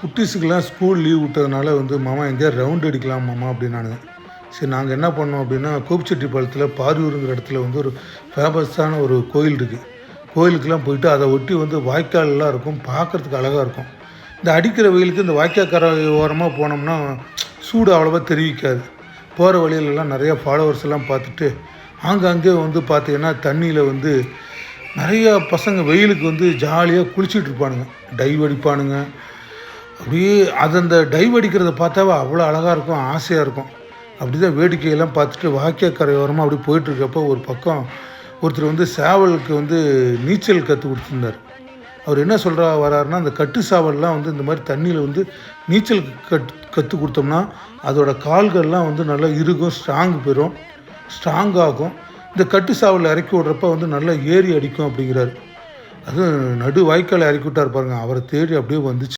குட்டீஸுக்கெல்லாம் school leave விட்டதுனால வந்து மாமா எங்கேயா ரவுண்ட் அடிக்கலாம் மாமா அப்படின்னானுங்க சரி நாங்கள் என்ன பண்ணோம் அப்படின்னா கோபிச்செட்டிப்பாளையத்தில் பாரியூருங்கிற இடத்துல வந்து ஒரு ஃபேமஸான ஒரு கோயில் இருக்குது கோயிலுக்கெல்லாம் போயிட்டு அதை ஒட்டி வந்து வாய்க்கால்லாம் இருக்கும் பார்க்குறதுக்கு அழகாக இருக்கும். இந்த அடிக்கிற வெயிலுக்கு இந்த வாய்க்காக்கரை ஓரமாக போனோம்னா சூடு அவ்வளோவா தெரிவிக்காது. போகிற வழியிலலாம் நிறையா ஃபாலோவர்ஸ் எல்லாம் பார்த்துட்டு ஆங்காங்கே வந்து பார்த்தீங்கன்னா தண்ணியில் வந்து நிறையா பசங்க வெயிலுக்கு வந்து ஜாலியாக குளிச்சுட்டு இருப்பானுங்க. டைவ் அடிப்பானுங்க. அப்படியே அது அந்த டைவ் அடிக்கிறத பார்த்தாவே அவ்வளோ அழகாக இருக்கும் ஆசையாக இருக்கும். அப்படி தான் வேடிக்கையெல்லாம் பார்த்துட்டு வாக்கிய கரையோரமாக அப்படி போயிட்டுருக்கப்போ ஒரு பக்கம் ஒருத்தர் வந்து சேவலுக்கு வந்து நீச்சல் கற்றுக் கொடுத்துருந்தார். அவர் என்ன சொல்கிறா வராருன்னா அந்த கட்டு சாவல்லாம் வந்து இந்த மாதிரி தண்ணியில் வந்து நீச்சல் கட் கற்றுக் கொடுத்தோம்னா அதோட கால்கள்லாம் வந்து நல்லா இருக்கும் ஸ்ட்ராங் பெறும் ஸ்ட்ராங் ஆகும். இந்த கட்டு சாவலில் இறக்கி விட்றப்ப வந்து நல்லா ஏறி அடிக்கும் அப்படிங்கிறாரு. அதுவும் நடு வாய்க்கால் இறக்கி விட்டார் பாருங்க அவரை தேடி அப்படியே வந்துச்சு.